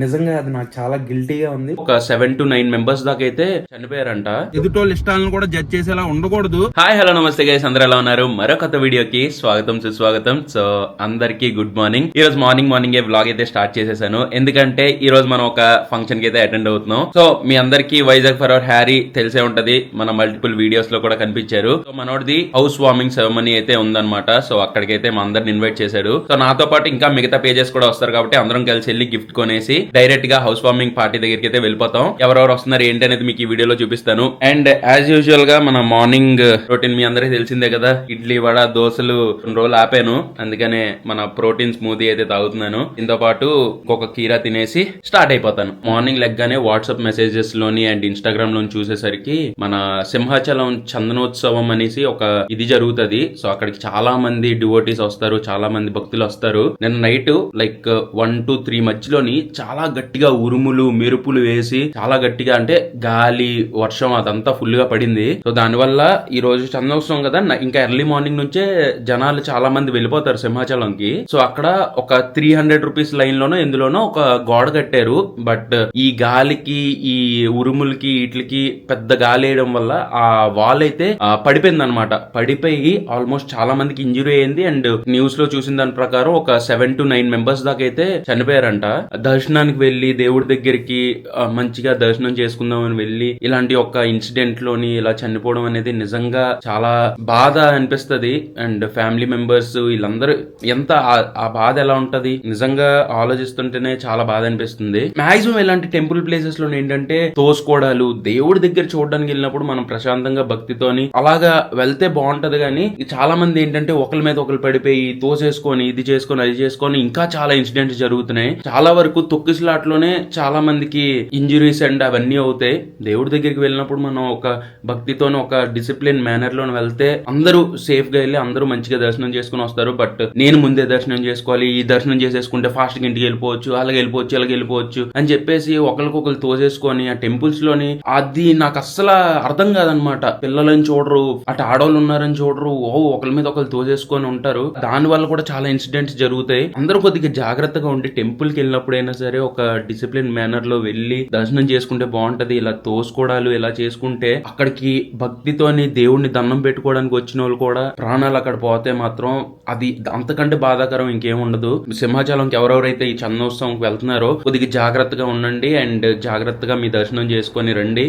నిజంగా అది నాకు చాలా గిల్టీగా ఉంది. ఒక సెవెన్ టు నైన్ మెంబర్స్ దాకా అయితే చనిపోయారంట. ఎదుటోళ్ళ ఇష్టాలను కూడా జడ్జ్ చేసేలా ఉండకూడదు. హాయ్ హలో నమస్తే గైస్ అందరూ ఎలా ఉన్నారు? మరో కొత్త వీడియోకి స్వాగతం సుస్వాగతం. సో అందరికి గుడ్ మార్నింగ్ ఈ రోజు మార్నింగ్ మార్నింగ్ వ్లాగ్ అయితే స్టార్ట్ చేసేసాను. ఎందుకంటే ఈ రోజు మనం ఒక ఫంక్షన్కి అయితే అటెండ్ అవుతున్నాం. సో మీ అందరికి వైజాగ్ ఫర్ అవర్ హ్యారీ తెలిసే ఉంటది. మన మల్టిపుల్ వీడియోస్లో కూడా కనిపించారు. సో మనోడిది హౌస్ వార్మింగ్ సెరమనీ అయితే ఉందన్నమాట. సో అక్కడికైతే మా అందరిని ఇన్వైట్ చేశాడు. సో నాతో పాటు ఇంకా మిగతా పేజెస్ కూడా వస్తారు కాబట్టి అందరం కలిసి వెళ్ళి గిఫ్ట్ కొనేసి డైరెక్ట్గా హౌస్ వార్మింగ్ పార్టీ దగ్గరికి అయితే వెళ్ళిపోతాం. ఎవరెవరు వస్తున్నారు ఏంటి అనేది మీకు ఈ వీడియోలో చూపిస్తాను. అండ్ యాజ్ యూజువల్గా మన మార్నింగ్ రొటీన్ మీ అందరికీ తెలిసిందే కదా. ఇడ్లీ వడ దోశలు రెండు రోజులు ఆపాను. అందుకనే మన ప్రోటీన్ స్మూదీ అయితే తాగుతున్నాను. దీంతో పాటు ఒక కీరా తినేసి స్టార్ట్ అయిపోతాను. మార్నింగ్ లెగ్గానే వాట్సాప్ మెసేజెస్లోని అండ్ ఇన్స్టాగ్రామ్లోని చూసేసరికి మన సింహాచలం చందనోత్సవం అనేసి ఒక ఇది జరుగుతుంది. సో అక్కడికి చాలా మంది డివోటీస్ వస్తారు చాలా మంది భక్తులు వస్తారు. నేను night like one two three మధ్యలోని చాలా చాలా గట్టిగా ఉరుములు మెరుపులు వేసి చాలా గట్టిగా అంటే గాలి వర్షం అదంతా ఫుల్గా పడింది. సో దానివల్ల ఈ రోజు చందోత్సవం కదా ఇంకా ఎర్లీ మార్నింగ్ నుంచే జనాలు చాలా మంది వెళ్ళిపోతారు సింహాచలంకి. సో అక్కడ ఒక త్రీ హండ్రెడ్ రూపీస్ లైన్ లోనో ఎందులోనో ఒక గోడ కట్టారు. బట్ ఈ గాలికి ఈ ఉరుములకి వీటికి పెద్ద గాలి వేయడం వల్ల ఆ వాల్ అయితే పడిపోయింది అనమాట పడిపోయి ఆల్మోస్ట్ చాలా మందికి ఇంజురీ అయింది. అండ్ న్యూస్లో చూసిన దాని ప్రకారం ఒక సెవెన్ టు నైన్ మెంబర్స్ దాకా అయితే చనిపోయారంట దర్శనానికి వెళ్ళి దేవుడి దగ్గరికి మంచిగా దర్శనం చేసుకుందాం అని వెళ్ళి ఇలాంటి ఒక ఇన్సిడెంట్లోని ఇలా చనిపోవడం అనేది నిజంగా చాలా బాధ అనిపిస్తది. అండ్ ఫ్యామిలీ మెంబర్స్ వీళ్ళందరూ ఎంత ఆ- బాధ ఎలా ఉంటది? నిజంగా ఆలోచిస్తుంటేనే చాలా బాధ అనిపిస్తుంది. మాక్సిమం ఇలాంటి టెంపుల్ ప్లేసెస్లో ఏంటంటే తోసుకోవడాలు దేవుడి దగ్గర చూడడానికి వెళ్ళినప్పుడు మనం ప్రశాంతంగా భక్తితోని అలాగా వెళ్తే బాగుంటది కానీ చాలా మంది ఏంటంటే ఒకరి మీద ఒకరు పడిపోయి తోసేసుకొని ఇది చేసుకొని అది చేసుకొని ఇంకా చాలా ఇన్సిడెంట్స్ జరుగుతున్నాయి. చాలా వరకు స్లాట్లోనే చాలా మందికి ఇంజురీస్ అండ్ అవన్నీ అవుతాయి. దేవుడి దగ్గరికి వెళ్ళినప్పుడు మనం ఒక భక్తితోనే ఒక డిసిప్లిన్ మేనర్లోని వెళ్తే అందరూ సేఫ్గా వెళ్ళి అందరూ మంచిగా దర్శనం చేసుకుని వస్తారు. బట్ నేను ముందే దర్శనం చేసుకోవాలి ఈ దర్శనం చేసేసుకుంటే ఫాస్ట్గా ఇంటికి వెళ్ళిపోవచ్చు అలాగే వెళ్ళిపోవచ్చు అలాగే వెళ్ళిపోవచ్చు అని చెప్పేసి ఒకరికొకరు తోసేసుకొని ఆ టెంపుల్స్లోని అది నాకు అస్సలు అర్థం కాదనమాట. పిల్లలని చూడరు అటు ఆడవాళ్ళు ఉన్నారని చూడరు ఓ ఒకరి మీద ఒకరు తోసేసుకొని ఉంటారు. దాని వల్ల కూడా చాలా ఇన్సిడెంట్స్ జరుగుతాయి. అందరూ కొద్దిగా జాగ్రత్తగా ఉండి టెంపుల్కి వెళ్ళినప్పుడైనా సరే ఒక డిసిప్లిన్ మేనర్లో వెళ్ళి దర్శనం చేసుకుంటే బాగుంటది ఇలా తోసుకోవడాలు ఇలా చేసుకుంటే అక్కడికి భక్తితోని దేవుణ్ణి దండం పెట్టుకోవడానికి వచ్చిన వాళ్ళు కూడా ప్రాణాలు అక్కడ పోతే మాత్రం అది అంతకంటే బాధాకరం ఇంకేం ఉండదు. సింహాచలంకి ఎవరెవరైతే ఈ చందోత్సవంకి వెళ్తున్నారో కొద్దిగా జాగ్రత్తగా ఉండండి అండ్ జాగ్రత్తగా మీ దర్శనం చేసుకొని రండి.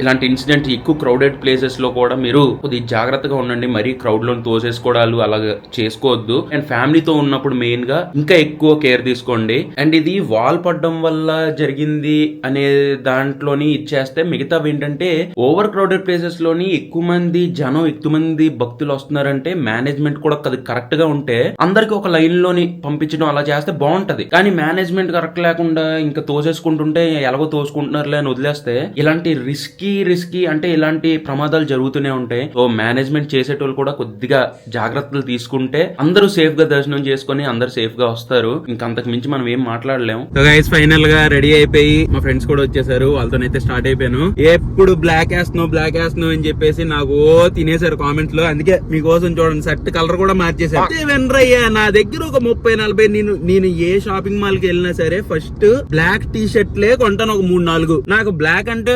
ఇలాంటి ఇన్సిడెంట్ ఎక్కువ క్రౌడెడ్ ప్లేసెస్లో కూడా మీరు కొద్దిగా జాగ్రత్తగా ఉండండి. మరీ క్రౌడ్లో తోసేసుకోవడాలు అలా చేసుకోవద్దు. అండ్ ఫ్యామిలీతో ఉన్నప్పుడు మెయిన్గా ఇంకా ఎక్కువ కేర్ తీసుకోండి. అండ్ ఇది వాల్ పడడం వల్ల జరిగింది అనే దాంట్లోని ఇచ్చేస్తే మిగతావి ఏంటంటే ఓవర్ క్రౌడెడ్ ప్లేసెస్లోని ఎక్కువ మంది జనం ఎక్కువ మంది భక్తులు వస్తున్నారంటే మేనేజ్మెంట్ కూడా అది కరెక్ట్గా ఉంటే అందరికి ఒక లైన్లోని పంపించడం అలా చేస్తే బాగుంటది. కానీ మేనేజ్మెంట్ కరెక్ట్ లేకుండా ఇంకా తోసేసుకుంటుంటే ఎలాగో తోసుకుంటున్నారులే అని వదిలేస్తే ఇలాంటి రిస్కీ రిస్కీ అంటే ఇలాంటి ప్రమాదాలు జరుగుతూనే ఉంటాయి. సో మేనేజ్మెంట్ చేసేటోళ్ళు కూడా కొద్దిగా జాగ్రత్తలు తీసుకుంటే అందరూ సేఫ్గా దర్శనం చేసుకొని అందరూ సేఫ్గా వస్తారు. ఇంకా అంతకు మించి మనం ఏం మాట్లాడలేం. గైస్ ఫైనల్గా రెడీ అయిపోయి మా ఫ్రెండ్స్ కూడా వచ్చేసారు. వాళ్ళతోనైతే స్టార్ట్ అయిపోయాను. ఎప్పుడు బ్లాక్ వేస్తున్నావు బ్లాక్ వేస్తున్నావు అని చెప్పేసి నాకు ఓ తినేసారు కామెంట్స్లో. అందుకే మీకోసం చూడండి షర్ట్ కలర్ కూడా మార్చేసారు వెనరయ్యా నా దగ్గర ఒక ముప్పై నలభై నేను నేను ఏ షాపింగ్ మాల్కి వెళ్ళినా సరే ఫస్ట్ బ్లాక్ టీ షర్ట్లే కొంటాను ఒక మూడు నాలుగు. నాకు బ్లాక్ అంటే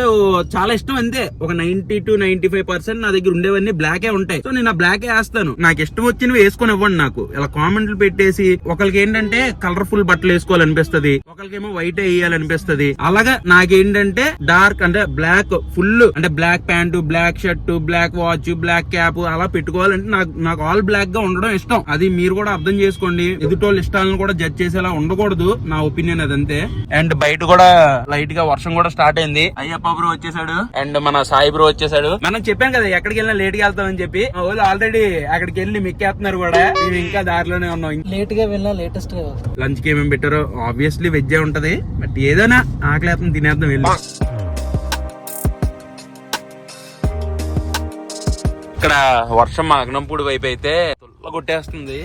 చాలా ఇష్టం అంతే. ఒక ninety two ninety five percent నా దగ్గర ఉండేవన్నీ బ్లాకే ఉంటాయి. సో నేను ఆ బ్లాకే వేస్తాను. నాకు ఇష్టం వచ్చినవి వేసుకొని ఇవ్వండి నాకు. ఇలా కామెంట్లు పెట్టేసి ఒకరికి ఏంటంటే కలర్ఫుల్ బట్టలు వేసుకోవాలనిపిస్తది. ఒకరికేమో వైట్ వేయాలనిపిస్తది. అలాగా నాకేంటంటే డార్క్ అంటే బ్లాక్ ఫుల్ అంటే black pant black shirt black watch black cap అలా పెట్టుకోవాలంటే నాకు నాకు ఆల్ బ్లాక్గా ఉండడం ఇష్టం. అది మీరు కూడా అర్థం చేసుకోండి. ఎదుటోళ్ళ ఇష్టాలను కూడా జడ్జ్ చేసేలా ఉండకూడదు. నా ఒపీనియన్ అదంతే. అండ్ బయట కూడా లైట్గా వర్షం కూడా స్టార్ట్ అయింది. అయ్యప్ప బ్రో వచ్చేసాడు. అండ్ మన సాయి బ్రో వచ్చేసాడు. మనం చెప్పాం కదా ఎక్కడికి వెళ్ళినా లేట్గా వెళ్తామని చెప్పి. వాళ్ళు ఆల్రెడీ అక్కడికి వెళ్ళి మిక్కేస్తున్నారు కూడా. మేము ఇంకా దారిలోనే ఉన్నాం. లేట్గా వెళ్ళినా లేటెస్ట్ లంచ్కి ఏమేమి పెట్టారో? ఆబ్వియస్లీ వెజ్ ఉంటది. బట్ ఏదైనా ఆకలి తినేద్దాం వెళ్ళి. ఇక్కడ వర్షం మా అగ్నంపూడి వైపు అయితే కొట్టేస్తుంది.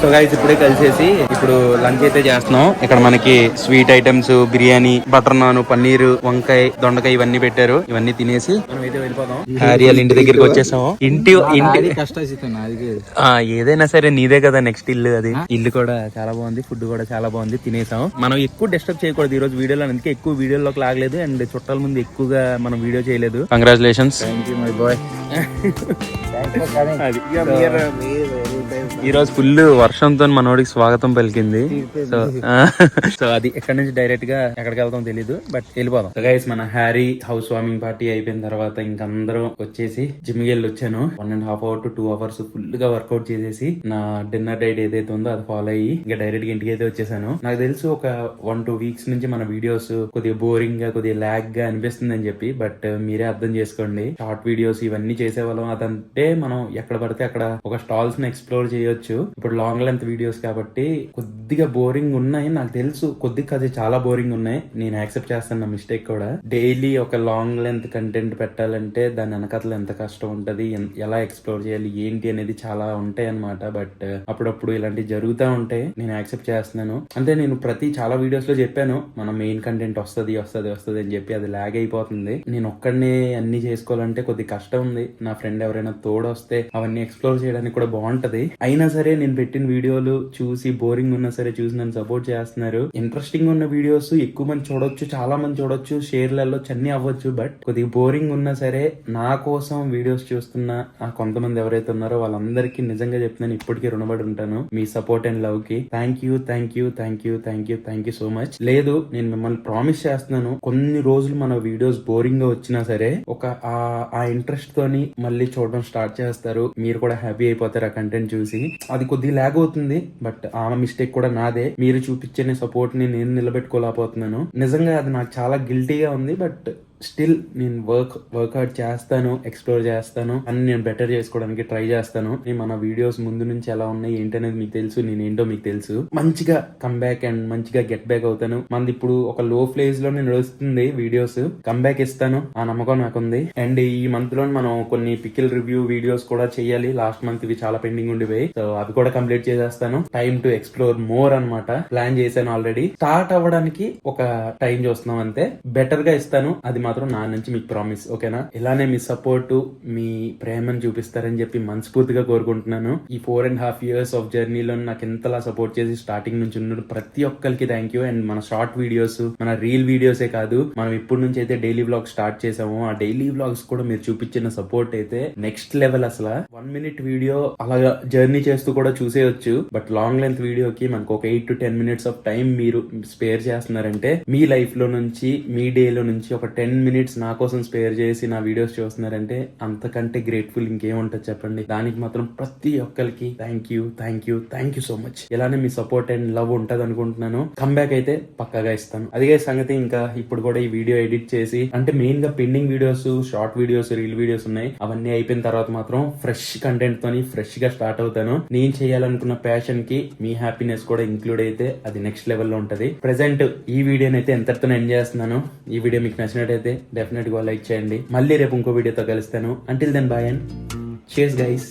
సో గైస్ ఇప్పుడే కలిసేసి ఇప్పుడు లంచ్ అయితే చేస్తున్నాం. ఇక్కడ మనకి sweet items biryani butter naan paneer వంకాయ దొండకాయ ఇవన్నీ పెట్టారు. ఇవన్నీ తినేసి మనం అయితే వెళ్ళిపోదాం వాళ్ళ ఇంటి దగ్గరికి వచ్చేసాం ఇంటి ఏదైనా సరే నీదే కదా నెక్స్ట్ ఇల్లు అది. ఇల్లు కూడా చాలా బాగుంది ఫుడ్ కూడా చాలా బాగుంది తినేసాం మనం ఎక్కువ డిస్టర్బ్ చేయకూడదు ఈ రోజు వీడియోలో అందుకే ఎక్కువ వీడియోలోకి లాగలేదు అండ్ చుట్టాల ముందు ఎక్కువగా మనం వీడియో చేయలేదు. కంగ్రాచులేషన్స్ మై బాయ్ అది ఈ రోజు ఫుల్ వర్షంతో మనోడికి స్వాగతం పలికింది. సో సో అది ఎక్కడి నుంచి డైరెక్ట్గా ఎక్కడికి వెళ్తాం తెలీదు బట్ వెళ్ళిపోదాం. గైస్ మన హ్యారీ హౌస్ వార్మింగ్ పార్టీ అయిపోయిన తర్వాత ఇంక అందరం వచ్చేసి జిమ్ వెళ్ళి వచ్చాను one and half hour to two hours ఫుల్గా వర్కౌట్ చేసేసి నా డిన్నర్ డైట్ ఏదైతే ఉందో అది ఫాలో అయ్యి ఇంకా డైరెక్ట్గా ఇంటికి అయితే వచ్చేసాను. నాకు తెలుసు ఒక వన్ టూ వీక్స్ నుంచి మన వీడియోస్ కొద్దిగా బోరింగ్గా కొద్దిగా ల్యాగ్గా అనిపిస్తుంది అని చెప్పి బట్ మీరే అర్థం చేసుకోండి. షార్ట్ వీడియోస్ ఇవన్నీ చేసేవాళ్ళం. అదంటే మనం ఎక్కడ పడితే అక్కడ ఒక స్టాల్స్ని ఎక్స్ప్లోర్ చేయొచ్చు. ఇప్పుడు లాంగ్ లెంత్ వీడియోస్ కాబట్టి కొద్దిగా బోరింగ్ ఉన్నాయి. నాకు తెలుసు కొద్దిగా అది చాలా బోరింగ్ ఉన్నాయి. నేను యాక్సెప్ట్ చేస్తాను నా మిస్టేక్ కూడా. డైలీ ఒక లాంగ్ లెంత్ కంటెంట్ పెట్టాలంటే దాని వెనకతలు ఎంత కష్టం ఉంటది? ఎలా ఎక్స్ప్లోర్ చేయాలి? ఏంటి అనేది చాలా ఉంటాయి అనమాట బట్ అప్పుడప్పుడు ఇలాంటివి జరుగుతూ ఉంటాయి. నేను యాక్సెప్ట్ చేస్తున్నాను. అంటే నేను ప్రతి చాలా వీడియోస్లో చెప్పాను మన మెయిన్ కంటెంట్ వస్తది వస్తుంది వస్తుంది అని చెప్పి అది లాగ్ అయిపోతుంది. నేను ఒక్కడనే అన్ని చేసుకోవాలంటే కొద్ది కష్టం ఉంది. నా ఫ్రెండ్ ఎవరైనా తోడు వస్తే అవన్నీ ఎక్స్ప్లోర్ చేయడానికి కూడా బాగుంటది. అయినా సరే నేను పెట్టిన వీడియోలు చూసి బోరింగ్ ఉన్నా సరే చూసి నన్ను సపోర్ట్ చేస్తున్నారు. ఇంట్రెస్టింగ్ ఉన్న వీడియోస్ ఎక్కువ మంది చూడొచ్చు చాలా మంది చూడొచ్చు షేర్లలో చన్నీ అవ్వచ్చు బట్ కొద్దిగా బోరింగ్ ఉన్నా సరే నా కోసం వీడియోస్ చూస్తున్న ఆ కొంతమంది ఎవరైతే ఉన్నారో వాళ్ళందరికీ నిజంగా చెప్తున్నాను ఇప్పటికీ రుణపడి ఉంటాను. మీ సపోర్ట్ అండ్ లవ్కి. Thank you thank you thank you thank you thank you so much లేదు నేను మిమ్మల్ని ప్రామిస్ చేస్తున్నాను. కొన్ని రోజులు మన వీడియోస్ బోరింగ్గా వచ్చినా సరే ఒక ఆ ఇంట్రెస్ట్ తోని మళ్ళీ చూడడం స్టార్ట్ చేస్తారు. మీరు కూడా హ్యాపీ అయిపోతారు ఆ కంటెంట్ చూసి. అది కొద్దిగా లాగ్ అవుతుంది బట్ ఆమె మిస్టేక్ కూడా నాదే. మీరు చూపించే సపోర్ట్ని నేను నిలబెట్టుకోలేకపోతున్నాను. నిజంగా అది నాకు చాలా గిల్టీగా ఉంది బట్ స్టిల్ నేను వర్క్ వర్కౌట్ చేస్తాను ఎక్స్ప్లోర్ చేస్తాను అని నేను బెటర్ చేసుకోవడానికి ట్రై చేస్తాను. మన వీడియోస్ ముందు నుంచి ఎలా ఉన్నాయి ఏంటనేది మీకు తెలుసు నేను ఏంటో మీకు తెలుసు. మంచిగా కమ్బ్యాక్ అండ్ మంచిగా గెట్ బ్యాక్ అవుతాను. మనది ఇప్పుడు ఒక లో ఫ్లేజ్లో నేను నడుస్తుంది వీడియోస్ కమ్బ్యాక్ ఇస్తాను ఆ నమ్మకం నాకుంది. అండ్ ఈ మంత్లో మనం కొన్ని పికిల్ రివ్యూ వీడియోస్ కూడా చేయాలి. లాస్ట్ మంత్ ఇవి చాలా పెండింగ్ ఉండిపోయి సో అవి కూడా కంప్లీట్ చేసేస్తాను. టైం టు ఎక్స్ప్లోర్ మోర్ అన్నమాట. ప్లాన్ చేశాను ఆల్రెడీ స్టార్ట్ అవ్వడానికి ఒక టైం చూస్తున్నాం అంతే. బెటర్గా ఇస్తాను. అది మాత్రం నా నుంచి మీకు ప్రామిస్ ఓకేనా ఇలానే మీ సపోర్ట్ మీ ప్రేమను చూపిస్తారని చెప్పి మనస్ఫూర్తిగా కోరుకుంటున్నాను. ఈ four and half years of జర్నీలో నాకు ఎంతలా సపోర్ట్ చేసి స్టార్టింగ్ నుంచి ఉన్న ప్రతి ఒక్కరికి థ్యాంక్ యూ అండ్ మన షార్ట్ వీడియోస్ మన రీల్ వీడియోసే కాదు మనం ఇప్పటి నుంచి అయితే డైలీ బ్లాగ్ స్టార్ట్ చేసాము ఆ డైలీ బ్లాగ్స్ కూడా మీరు చూపించిన సపోర్ట్ అయితే నెక్స్ట్ లెవెల్ అసలు. వన్ మినిట్ వీడియో అలాగా జర్నీ చేస్తూ కూడా చూసేయొచ్చు. బట్ లాంగ్ లెంత్ వీడియోకి మనకు ఒక eight to ten minutes of time మీరు స్పేర్ చేస్తున్నారంటే మీ లైఫ్లో నుంచి మీ డే లో నుంచి ఒక టెన్ మినిట్స్ నా కోసం స్పేర్ చేసి నా వీడియోస్ చూస్తున్నారంటే అంతకంటే గ్రేట్ఫుల్ ఇంకేముంటుంది చెప్పండి. దానికి మాత్రం ప్రతి ఒక్కరికి thank you thank you thank you so much ఇలానే మీ సపోర్ట్ అండ్ లవ్ ఉంటుంది అనుకుంటున్నాను. కమ్బ్యాక్ అయితే పక్కాగా ఇస్తాను. అదిగే సంగతి ఇంకా ఇప్పుడు కూడా ఈ వీడియో ఎడిట్ చేసి అంటే మెయిన్గా pending videos short videos reel videos ఉన్నాయి. అవన్నీ అయిపోయిన తర్వాత మాత్రం ఫ్రెష్ కంటెంట్ తోని ఫ్రెష్గా స్టార్ట్ అవుతాను. నేను చేయాలనుకున్న ప్యాషన్కి మీ హ్యాపీనెస్ కూడా ఇంక్లూడ్ అయితే అది నెక్స్ట్ లెవెల్లో ఉంటది. ప్రెసెంట్ ఈ వీడియోని అయితే ఎంతటితో ఎండ్ చేస్తున్నాను. ఈ వీడియో మీకు నచ్చినట్టయితే డెఫినెట్ డెఫినెట్గా లైక్ చేయండి. మళ్ళీ రేపు ఇంకో వీడియోతో కలుస్తాను. అంటిల్ దెన్ బాయ్ అండ్ చేస్ గైస్